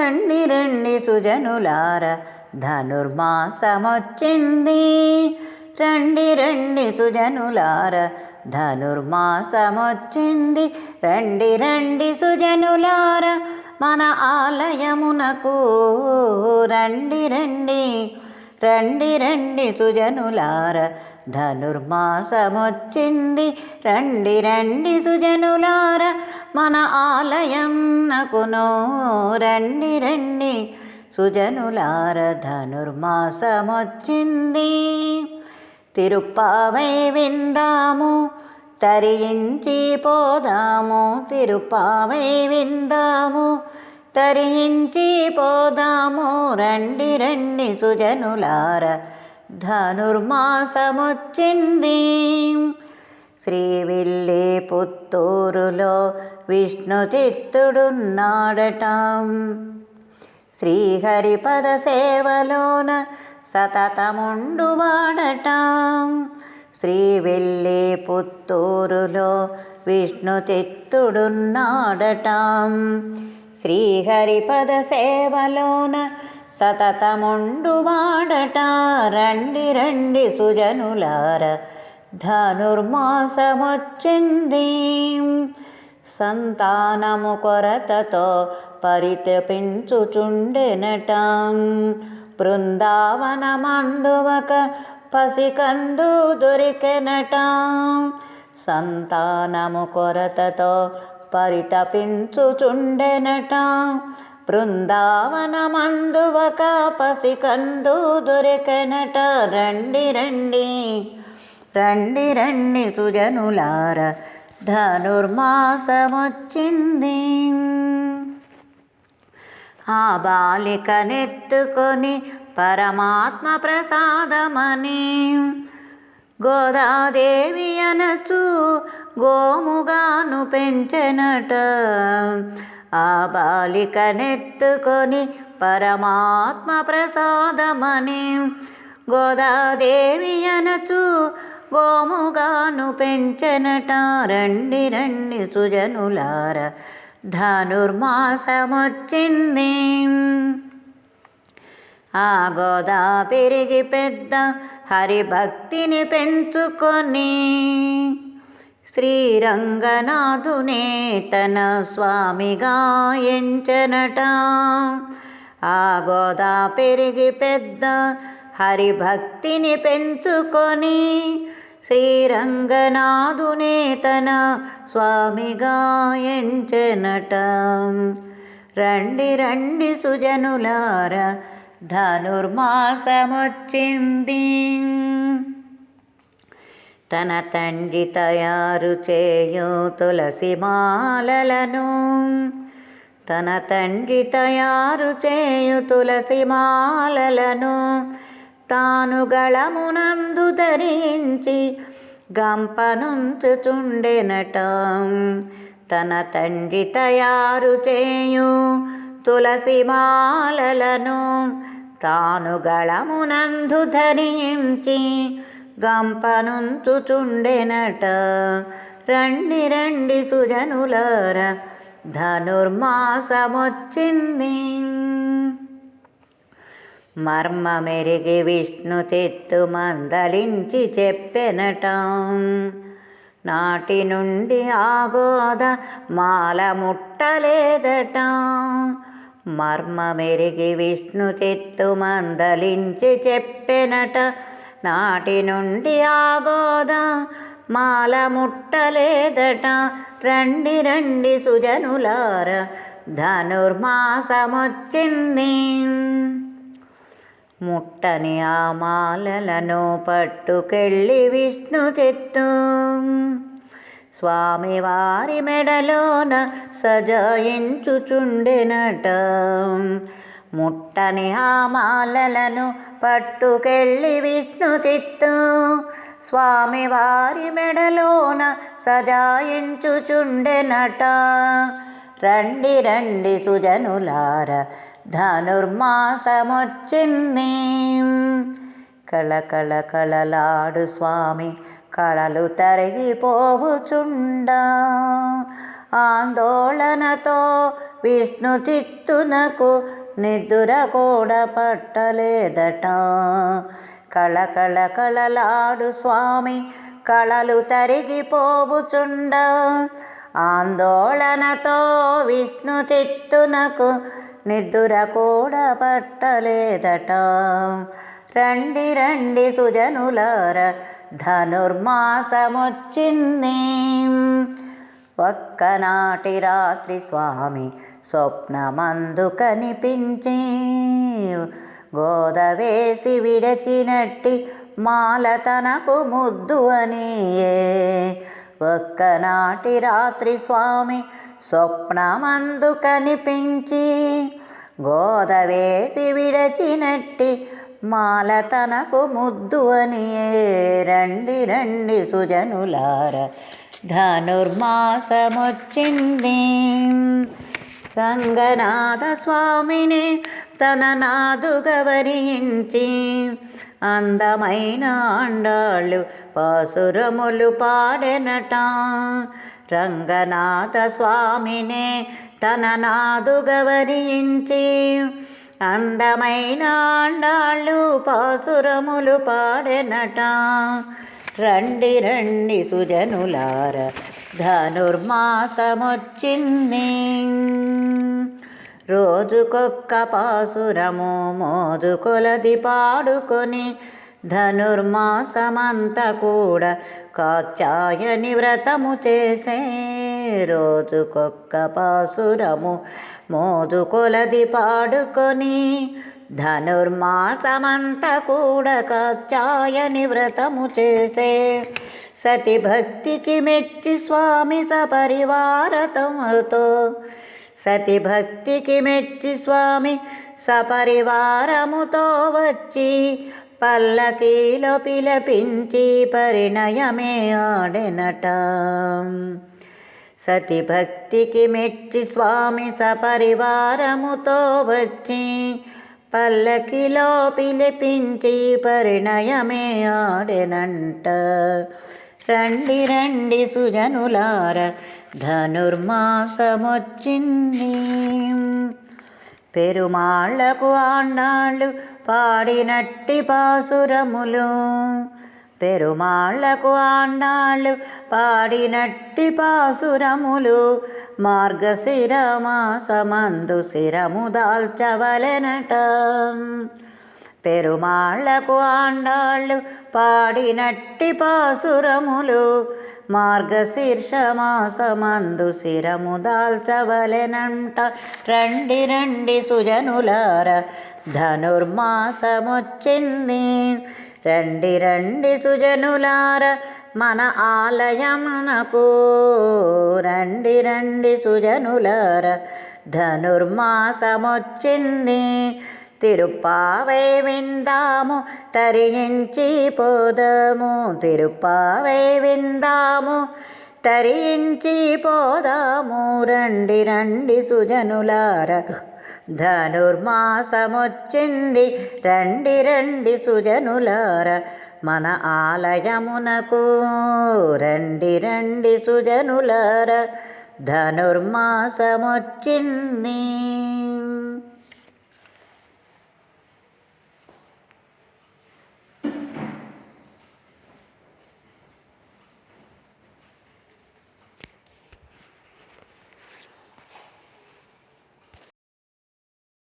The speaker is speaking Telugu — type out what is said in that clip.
రండి రండి సుజనులార ధనుర్మాసమొచ్చింది. రండి రండి సుజనులార ధనుర్మాసమొచ్చింది. రండి రండి సుజనులార మన ఆలయమునకు. రండి రండి రండి రండి సుజనులార ధనుర్మాసమొచ్చింది. రండి రండి సుజనులార మన ఆలయం నకునో. రండి రండి సుజనులార ధనుర్మాసమొచ్చింది. తిరుప్పావై విందాము తరించి పోదాము. తిరుపావై విందాము తరించి పోదాము. రండి రండి సుజనులార ధనుర్మాసమొచ్చింది. శ్రీవిల్లి పుత్తూరులో విష్ణు చిత్తుడున్నాడట. శ్రీహరిపద సేవలోన సతతముండువాడట. శ్రీవెల్లి పుత్తూరులో విష్ణు చిత్తుడున్నాడట. శ్రీహరిపద సేవలోన సతతముండు వాడట. రండి రండి సుజనులార ధనుర్మాసమొచ్చింది. సంతానము కొరతతో పరితపించుచుండెనట. బృందావనమందువక పసికందు దొరికెనట. సంతానము కొరతతో పరితపించుచుండెనట. బృందావనమందువక పసికందు దొరికెనట. రండి రండి రండి రండి సుజనులార ధనుర్మాసమొచ్చింది. ఆ బాలిక నెత్తుకొని పరమాత్మ ప్రసాదమని గోదాదేవి అనచు గోముగాను పెంచెనట. ఆ బాలికనెత్తుకొని పరమాత్మ ప్రసాదమని గోదాదేవి అనచు గోముగాను పెంచనట. రండి రండి సుజనులార ధనుర్మాసమొచ్చింది. ఆ గోదా పెరిగి పెద్ద హరిభక్తిని పెంచుకొని శ్రీరంగనాథునే తన స్వామిగా ఎంచనట ఆ గోదా పెరిగి పెద్ద హరిభక్తిని పెంచుకొని శ్రీరంగనాథునే తన స్వామిగా ఎంచెనట రండి రండి సుజనులార ధనుర్మాసమొచ్చింది తన తండ్రి తయారు చేయు తులసి మాలలను. తన తండ్రి తయారు చేయు తులసి మాలలను తాను గళమునందు ధరించి గంపనుంచుచుండెనట. తన తండ్రి తయారు చేయు తులసి మాలలను తాను గళమునందు ధరించి గంపనుంచుచుండెనట. రండి రండి సుజనులార ధనుర్మాసమొచ్చింది. మర్మమెరిగి విష్ణు చెట్టు మందలించి చెప్పెనట. నాటి నుండి ఆగోద మాల ముట్టలేదట. మర్మమెరిగి విష్ణు చెట్టు మందలించి చెప్పెనట. నాటి నుండి ఆగోద మాల ముట్టలేదట. రండి రండి సుజనులార ధనుర్మాసమొచ్చింది. ముట్టని ఆ మాలలను పట్టుకెళ్ళి విష్ణు చెత్తు స్వామివారి మెడలోన సజాయించుచుండెనట. ముట్టని ఆ మాలలను పట్టుకెళ్ళి విష్ణు చిత్తు. స్వామివారి మెడలోన సజాయించుచుండెనట రండి రండి సుజనులార ధనుర్మాసమొచ్చింది. కళకళ కళలాడు స్వామి కళలు తరిగిపోవుచుండా. ఆందోళనతో విష్ణు చిత్తునకు నిద్దుర కూడా పట్టలేదట. కళకళ కళలాడు స్వామి కళలు తరిగిపోబుచుండ ఆందోళనతో విష్ణు చిత్తునకు నిద్దుర కూడా పట్టలేదట. రండి రండి సుజనులార ధనుర్మాసమొచ్చింది. ఒక్కనాటి రాత్రి స్వామి స్వప్నమందు కనిపించి గోదవేసి విడచినట్టి మాల తనకు ముద్దు అనియే. ఒక్కనాటి రాత్రి స్వామి స్వప్నమందు కనిపించి గోదవేసి విడచినట్టి మాల తనకు ముద్దు అనియే. రండి రండి సుజనులార ధనుర్మాసమొచ్చింది. రంగనాథ స్వామిని తన నాదుగా వరించి అందమైన అండాళ్ళు పాసురములు పాడెనట. రంగనాథ స్వామినే తన నాదుగా వరించి అందమైన అండాళ్ళు పాసురములు పాడెనట. రండి రండి సుజనులార ధనుర్మాసమొచ్చింది. రోజుకొక్క పాసురము మోజు కొలది పాడుకొని ధనుర్మాసమంతా కూడా కాచాయని వ్రతము చేసే రోజుకొక్క పాసురము మోజు కొలది పాడుకొని ధనుర్మాసమంత కూడా కాచాయ నివ్రతము చేసే సతి భక్తికి మెచ్చి స్వామి సపరివారతమృతో. సతి భక్తికి మెచ్చి స్వామి సపరివారముతో వచ్చి పల్లకీలో పిలపించి పరిణయమే ఆడెనట. సతి భక్తికి మెచ్చి స్వామి సపరివారముతో వచ్చి పల్లకిలో పిలిపించి పరిణయమే ఆడెనంట. రండి రండి సుజనులార ధనుర్మాసమొచ్చింది. పెరుమాళ్ళకు ఆండాళ్ళు పాడినట్టి పాసురములు. పెరుమాళ్ళకు ఆండాళ్ళు పాడినట్టి పాసురములు. మార్గశిర మాసమందు శిరము దాల్చవలెనట. పెరుమాళ్ళకు ఆండాళ్ళు పాడినట్టి పాసురములు మార్గశీర్షమాసమందు శిరము దాల్చవలెనంట. రండి రండి సుజనులార ధనుర్మాసమొచ్చింది. రండి రండి సుజనులార మన ఆలయమునకు రండి రండి సుజనులార ధనుర్మాసమొచ్చింది. తిరుపావై విందాము తరించి పోదాము. తిరుపావై విందాము తరించి పోదాము. రండి రండి సుజనులార ధనుర్మాసమొచ్చింది. రండి రండి సుజనులార మన ఆలయమునకు రండి రండి సుజనులార ధనుర్మాసమొచ్చింది.